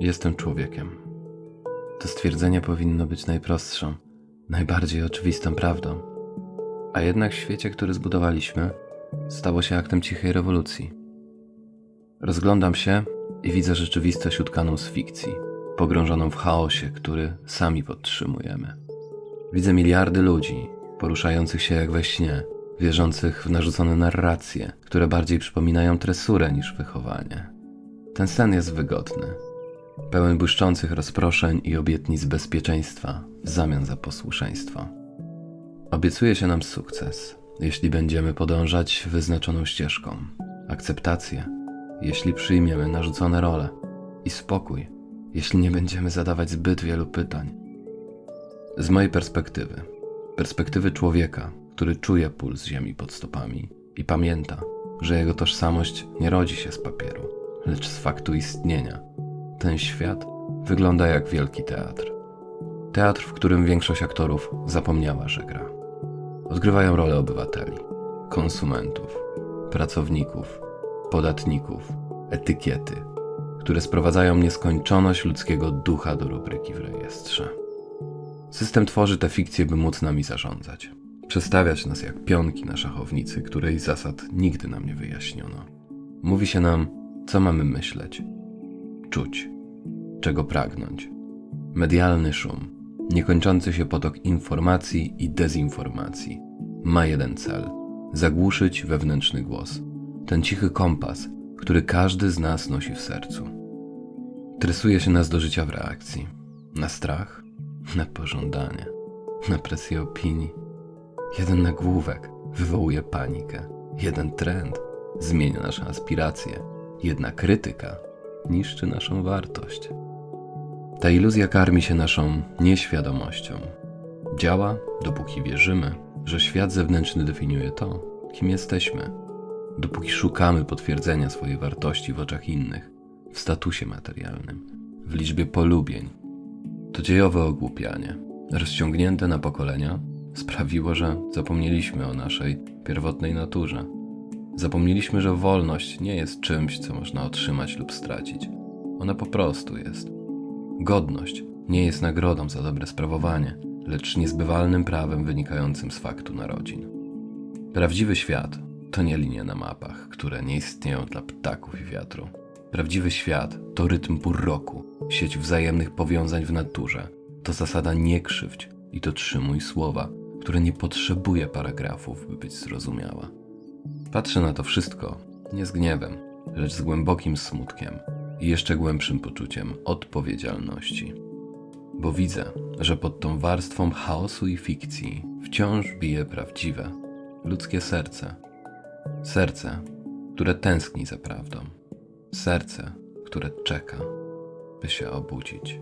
Jestem człowiekiem. To stwierdzenie powinno być najprostszą, najbardziej oczywistą prawdą. A jednak w świecie, który zbudowaliśmy, stało się aktem cichej rewolucji. Rozglądam się i widzę rzeczywistość utkaną z fikcji, pogrążoną w chaosie, który sami podtrzymujemy. Widzę miliardy ludzi, poruszających się jak we śnie, wierzących w narzucone narracje, które bardziej przypominają tresurę niż wychowanie. Ten sen jest wygodny, pełen błyszczących rozproszeń i obietnic bezpieczeństwa w zamian za posłuszeństwo. Obiecuje się nam sukces, jeśli będziemy podążać wyznaczoną ścieżką, akceptację, jeśli przyjmiemy narzucone role, i spokój, jeśli nie będziemy zadawać zbyt wielu pytań. Z mojej perspektywy, perspektywy człowieka, który czuje puls ziemi pod stopami i pamięta, że jego tożsamość nie rodzi się z papieru, lecz z faktu istnienia. Ten świat wygląda jak wielki teatr. Teatr, w którym większość aktorów zapomniała, że gra. Odgrywają rolę obywateli, konsumentów, pracowników, podatników, etykiety, które sprowadzają nieskończoność ludzkiego ducha do rubryki w rejestrze. System tworzy tę fikcję, by móc nami zarządzać. Przestawiać nas jak pionki na szachownicy, której zasad nigdy nam nie wyjaśniono. Mówi się nam, co mamy myśleć, czuć, czego pragnąć. Medialny szum, niekończący się potok informacji i dezinformacji, ma jeden cel zagłuszyć wewnętrzny głos. Ten cichy kompas, który każdy z nas nosi w sercu. Tresuje się nas do życia w reakcji na strach, na pożądanie, na presję opinii. Jeden nagłówek wywołuje panikę, jeden trend zmienia nasze aspiracje, jedna krytyka niszczy naszą wartość. Ta iluzja karmi się naszą nieświadomością. Działa, dopóki wierzymy, że świat zewnętrzny definiuje to, kim jesteśmy, dopóki szukamy potwierdzenia swojej wartości w oczach innych, w statusie materialnym, w liczbie polubień. To dziejowe ogłupianie, rozciągnięte na pokolenia, sprawiło, że zapomnieliśmy o naszej pierwotnej naturze. Zapomnieliśmy, że wolność nie jest czymś, co można otrzymać lub stracić. Ona po prostu jest. Godność nie jest nagrodą za dobre sprawowanie, lecz niezbywalnym prawem wynikającym z faktu narodzin. Prawdziwy świat to nie linie na mapach, które nie istnieją dla ptaków i wiatru. Prawdziwy świat to rytm pór roku, sieć wzajemnych powiązań w naturze. To zasada nie krzywdź i to trzymuj słowa, które nie potrzebuje paragrafów, by być zrozumiała. Patrzę na to wszystko nie z gniewem, lecz z głębokim smutkiem i jeszcze głębszym poczuciem odpowiedzialności. Bo widzę, że pod tą warstwą chaosu i fikcji wciąż bije prawdziwe, ludzkie serce. Serce, które tęskni za prawdą. Serce, które czeka, by się obudzić.